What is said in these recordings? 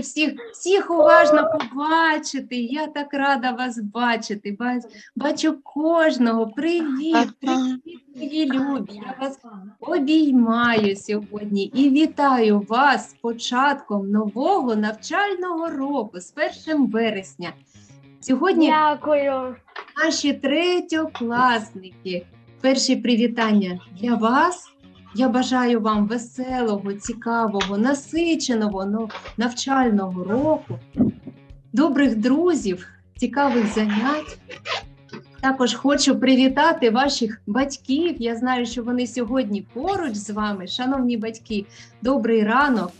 всіх, всіх уважно побачити. Я так рада вас бачити. Бачу кожного. Привіт, привіт, мої любі. Я вас обіймаю сьогодні і вітаю вас з початком нового навчального року, з 1 вересня. Сьогодні Дякую. наші третьокласники. Перші привітання для вас. Я бажаю вам веселого, цікавого, насиченого навчального року, добрих друзів, цікавих занять. Також хочу привітати ваших батьків. Я знаю, що вони сьогодні поруч з вами. Шановні батьки, добрий ранок.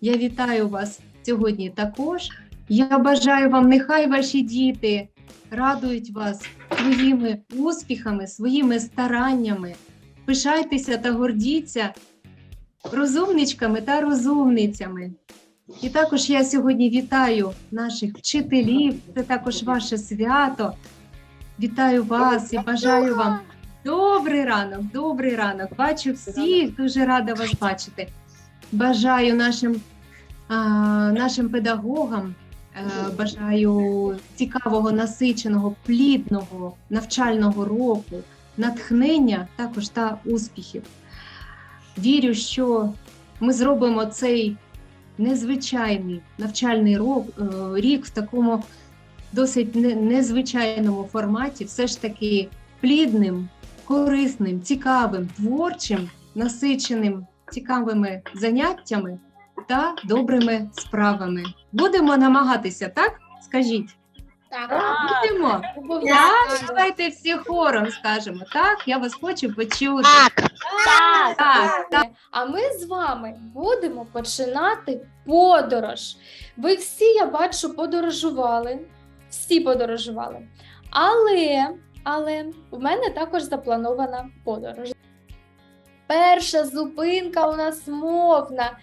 Я вітаю вас сьогодні також. Я бажаю вам, нехай ваші діти радують вас своїми успіхами, своїми стараннями. Пишайтеся та гордіться розумничками та розумницями. І також я сьогодні вітаю наших вчителів. Це також ваше свято. Вітаю вас і бажаю вам добрий ранок, добрий ранок. Бачу всіх, дуже рада вас бачити. Бажаю нашим, а, нашим педагогам, е, бажаю цікавого, насиченого, плідного навчального року, натхнення також та успіхів. Вірю, що ми зробимо цей незвичайний навчальний е, рік в такому досить незвичайному форматі, все ж таки плідним, корисним, цікавим, творчим, насиченим, цікавими заняттями та добрими справами. Будемо намагатися, так? Скажіть. Так. Будемо. Так, давайте всі хором скажемо. Так, я вас хочу почути. Так. Так, так. А ми з вами будемо починати подорож. Ви всі, я бачу, подорожували. Всі подорожували. Але, але в мене також запланована подорож. Перша зупинка у нас мовна.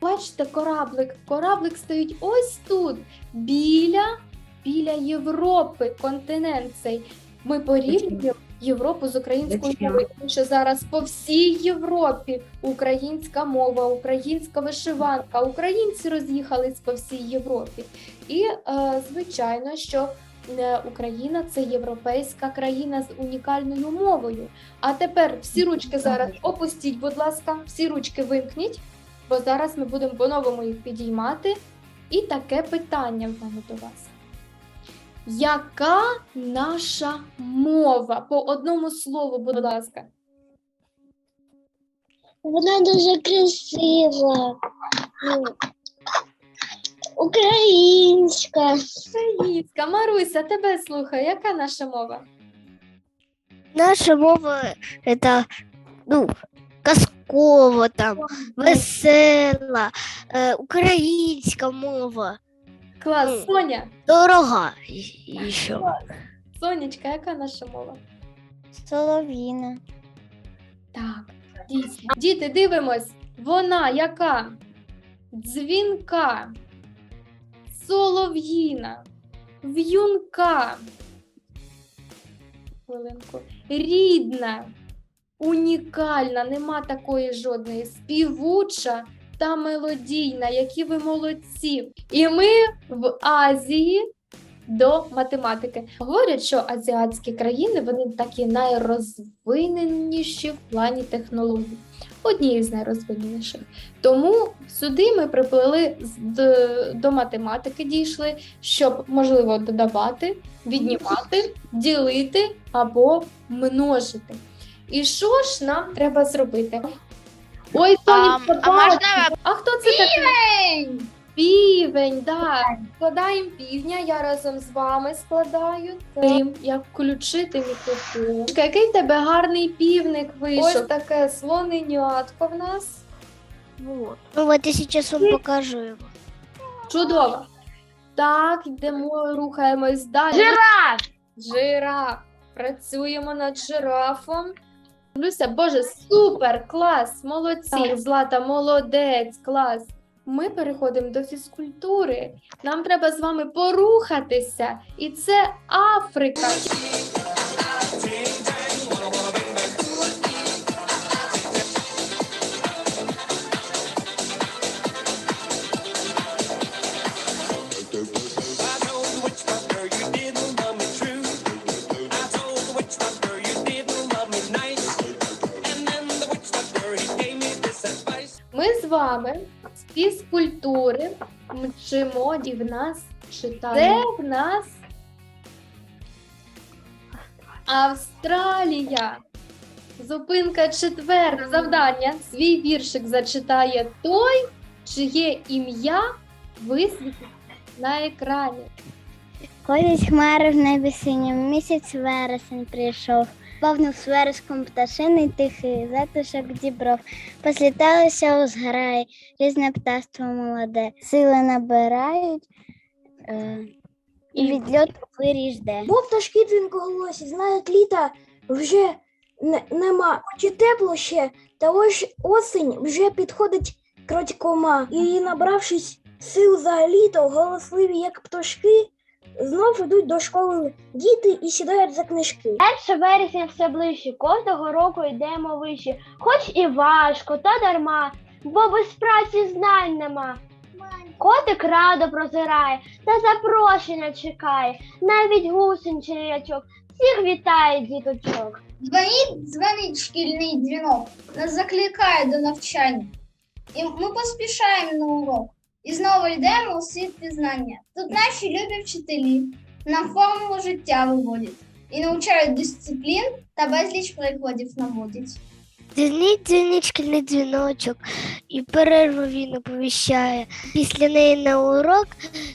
Бачите, кораблик. Кораблик стоїть ось тут, біля, біля Європи, континент цей. Ми порівнюємо Європу з українською мовою, тому що зараз по всій Європі українська мова, українська вишиванка, українці роз'їхались по всій Європі. І е, звичайно, що е, Україна це європейська країна з унікальною мовою. А тепер всі ручки зараз опустіть, будь ласка, всі ручки вимкніть, бо зараз ми будемо по-новому їх підіймати. І таке питання в мене до вас. Яка наша мова? По одному слову, будь ласка. Вона дуже красива. Українська. Українська. Маруся, тебе слухаю. Яка наша мова? Наша мова это ну, казкова, там, весела, е, українська мова, Клас. Соня. дорога і- ще. Сонечка, яка наша мова? Соловіна. Так, дійсно. Діти, дивимось. Вона яка? Дзвінка, солов'їна, в'юнка. Хвилинку. Рідна, унікальна, нема такої жодної, співуча та мелодійна, які ви молодці. І ми в Азії до математики. Говорять, що азіатські країни вони такі найрозвиненіші в плані технологій. Однією з найрозвиненіших. Тому сюди ми приплили до математики, дійшли, щоб можливо додавати, віднімати, ділити або множити. І що ж нам треба зробити? Ой, Сонечка, а можна а хто це такий? Півень, так. Складаємо півня, я разом з вами складаю. Тим, як включити мікрофон. Який в тебе гарний півник вийшов. Ось таке слоненятко в нас. Вот. Ну вот я сейчас вам покажу его. Чудово. Так, йдемо, рухаємось далі. Жираф. Жираф. Працюємо над жирафом. Люся, Боже, супер, клас, молодці. Злата, молодець, клас. Ми переходимо до фізкультури. Нам треба з вами порухатися. І це Африка. Вами з фізкультури мчимо і в нас читає. Це в нас Австралія. Зупинка четверта. Завдання. Свій віршик зачитає той, чиє ім'я висвітить на екрані. Ходять хмари в небі синім, місяць вересень прийшов. Повнив свереском пташиний тихий, затишок дібров. Посліталися у зграї, різне птаство молоде. Сили набирають е, і від льоту хвилі жде. Бо пташки дзвінкоголосі, знають літа вже не, нема. Хоч і тепло ще, та ось осінь вже підходить крадькома. І набравшись сил за літо, голосливі, як пташки, знов ідуть до школи діти і сідають за книжки. Перше вересня все ближче, кожного року йдемо вище, хоч і важко, та дарма, бо без праці знань нема. Котик радо прозирає та запрошення чекає, навіть гусень чи ячок, всіх вітає діточок. Дзвонить, дзвонить шкільний дзвінок, нас закликає до навчання. І ми поспішаємо на урок. І знову йдемо у світ пізнання. Тут наші любі вчителі нам формулу життя виводять і навчають дисциплін та безліч прикладів наводять. Дзвінить дзвінить шкільний дзвіночок, і перерву він оповіщає. Після неї на урок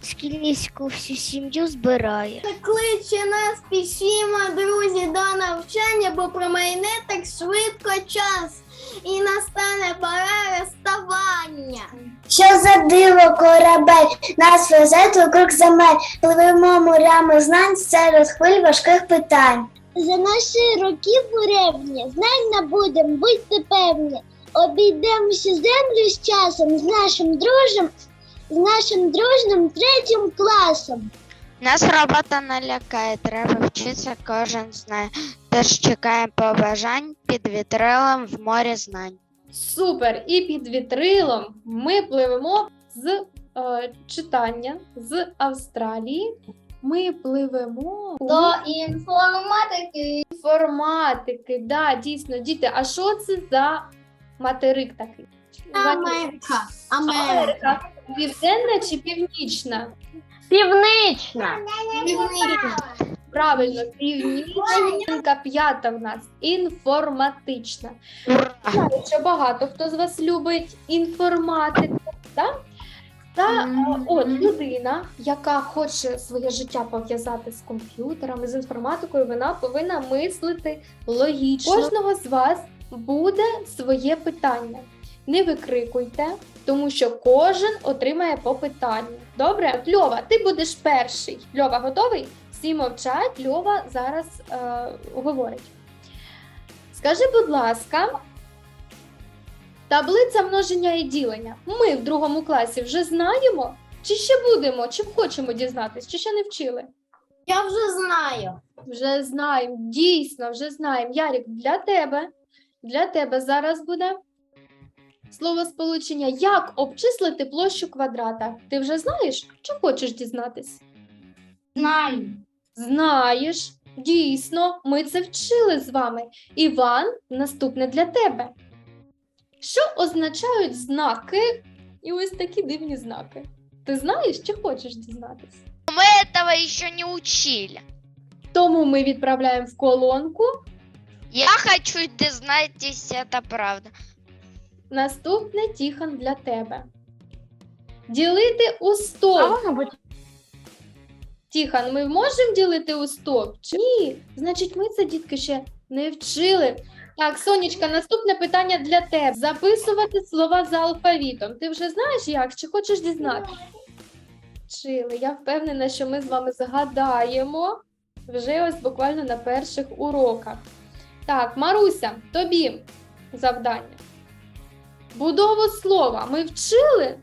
шкільніську всю сім'ю збирає. Кличе нас пішімо, друзі, до навчання, бо промайне так швидко час, і настане пора розставання. Що за диво корабель нас везе вокруг земель, пливемо морями знань серед хвиль важких питань. За наші роки буревні, знань набудем, будьте певні. Обійдемося землю з часом, з нашим дружем, з нашим дружним третім класом. Нас робота не лякає, треба вчитися, кожен знає. Тож чекаємо побажань під вітрилом в морі знань. Супер! І під вітрилом ми пливемо з е, читання з Австралії. Ми пливемо у До інформатики інформатики. Да, дійсно, діти. А що це за материк такий? Америка. Америка. Південна чи північна? Півнична. Правильно, північна п'ята в нас інформатична. Знаю, що багато хто з вас любить інформатику. Так? Та е, от людина, яка хоче своє життя пов'язати з комп'ютерами, з інформатикою, вона повинна мислити логічно. Кожного з вас буде своє питання. Не викрикуйте, тому що кожен отримає по питанню. Добре? Льова, ти будеш перший. Льова, готовий? Всі мовчать, Льова зараз е, говорить. Скажи, будь ласка, таблиця множення і ділення. Ми в другому класі вже знаємо, чи ще будемо, чи хочемо дізнатись, чи ще не вчили? Я вже знаю. Вже знаємо, дійсно, вже знаємо. Ярік, для тебе, для тебе зараз буде слово сполучення. Як обчислити площу квадрата? Ти вже знаєш, чи хочеш дізнатись? знаю. Знаєш, дійсно, ми це вчили з вами. Іван, наступне для тебе. Що означають знаки і ось такі дивні знаки? Ти знаєш чи хочеш дізнатись? Мы этого еще не учили. Тому ми відправляємо в колонку. Я хочу, ты знаетесь, это правда. Наступне Тіхон для тебе. Ділити у стовп. Тіхон, ми можемо ділити у стовп? Чи ні? Значить, ми це дітки ще не вчили. Так, Сонечка, наступне питання для тебе. Записувати слова за алфавітом. Ти вже знаєш як? Чи хочеш дізнатися? Вчили. Я впевнена, що ми з вами згадаємо вже ось буквально на перших уроках. Так, Маруся, тобі завдання. Будову слова ми вчили?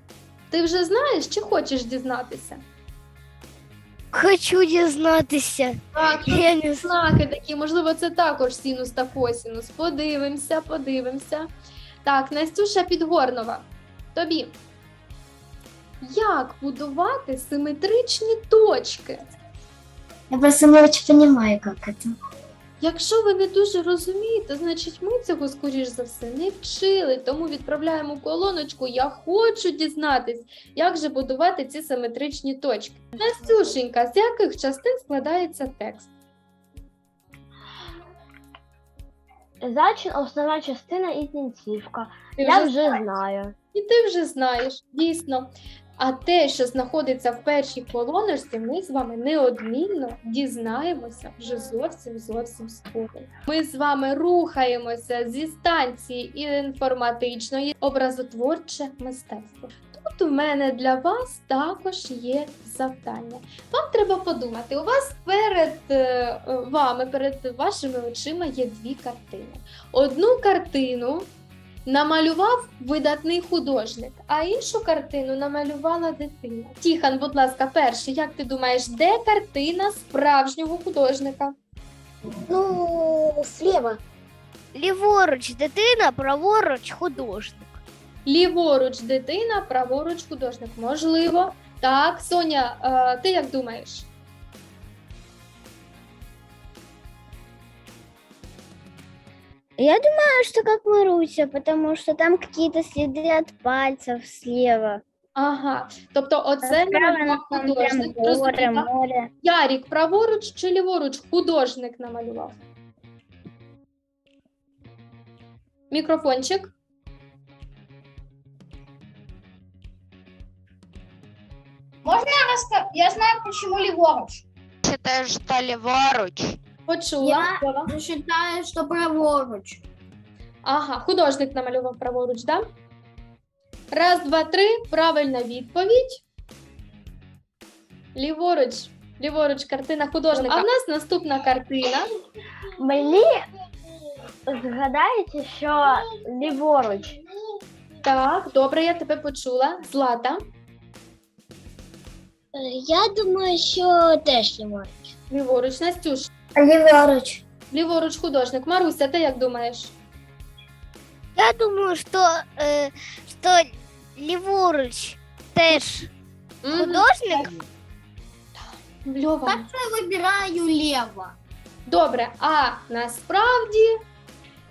Ти вже знаєш чи хочеш дізнатися? Хочу дізнатися. Так, Я не знаки такі, можливо, це також синус та косінус. Подивимося, подивимося. Так, Настюша Підгорнова. Тобі. Як будувати симетричні точки? Я просто не очень понимаю, как это. Якщо ви не дуже розумієте, значить ми цього, скоріш за все, не вчили, тому відправляємо колоночку. Я хочу дізнатись, як же будувати ці симетричні точки. Настюшенька, з яких частин складається текст? Зачин, основна частина і кінцівка. Ти Я вже вже знаю. І ти вже знаєш, дійсно. А те, що знаходиться в першій колоночці, ми з вами неодмінно дізнаємося вже зовсім зовсім скоро. Ми з вами рухаємося зі станції інформатичної образотворче мистецтво. Тут у мене для вас також є завдання. Вам треба подумати, у вас перед е, вами, перед вашими очима є дві картини. Одну картину намалював видатний художник, а іншу картину намалювала дитина. Тіхан, будь ласка, перший, як ти думаєш, де картина справжнього художника? Ну, слева. Ліворуч дитина, праворуч художник. Ліворуч дитина, праворуч художник. Можливо. Так, Соня, е, ти як думаєш? Я думаю, что как Маруся, потому что там какие-то следы от пальцев слева. Ага, тобто оце Справа намалював там прям художник. море, Розумієте? море. Ярік, праворуч чи ліворуч художник намалював? Мікрофончик. Можно я расскажу? Я знаю, почему леворуч. Считаю, что ліворуч. Почула. Я-? Считаю, что праворуч. Ага, художник намалював праворуч, да? Раз, два, три. Правильна відповідь. Ліворуч. Ліворуч, картина художника. А в нас наступна картина. Мені згадається, що ліворуч. Так, добре, я тебе почула. Злата. Я думаю, що теж ліворуч. Ліворуч, Настюш. Ліворуч. Ліворуч художник. Маруся, ти як думаєш? Я думаю, що, е, що ліворуч теж Мгм. художник. Льова. Выбираю лево. Добре, а насправді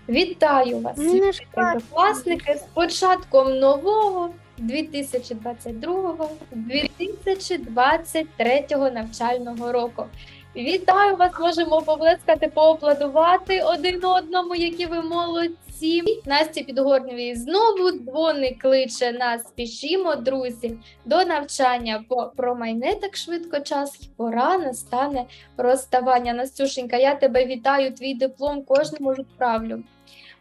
вітаю вас, Мене ж власники, з початком нового 2022-2023 навчального року. Вітаю вас! Можемо поплескати, поаплодувати один одному, які ви молодці. Насті Підгорневій знову дзвоник кличе нас. Спішімо, друзі, до навчання. Бо промайне так швидко час, і пора настане розставання. Настюшенька, я тебе вітаю. Твій диплом кожному відправлю.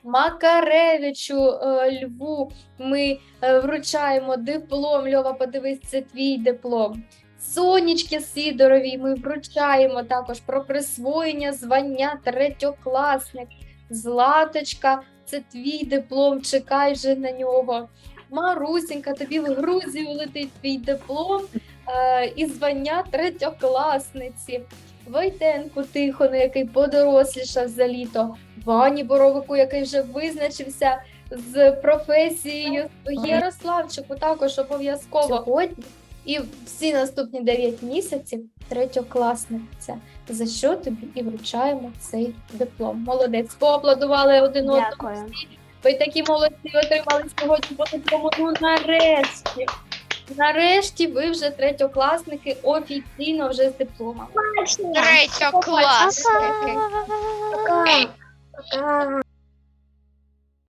Макаревичу е, Льву ми е, вручаємо диплом. Льова, подивись, це твій диплом. Сонечки Сидоровій ми вручаємо також про присвоєння звання третьокласник. Златочка, це твій диплом, чекай вже на нього. Марусенька, тобі в Грузію летить твій диплом е, і звання третьокласниці. Войтенку Тихону, який подорослішав за літо, Вані Боровику, який вже визначився з професією. Ярославчику також обов'язково сьогодні і всі наступні 9 місяців третьокласниця. За що тобі і вручаємо цей диплом. Молодець, поаплодували один одному. Дякую. Ви такі молодці отримали сьогодні по диплому. Ну нарешті. Нарешті ви вже третьокласники офіційно вже з дипломом. Третьокласники. Пока.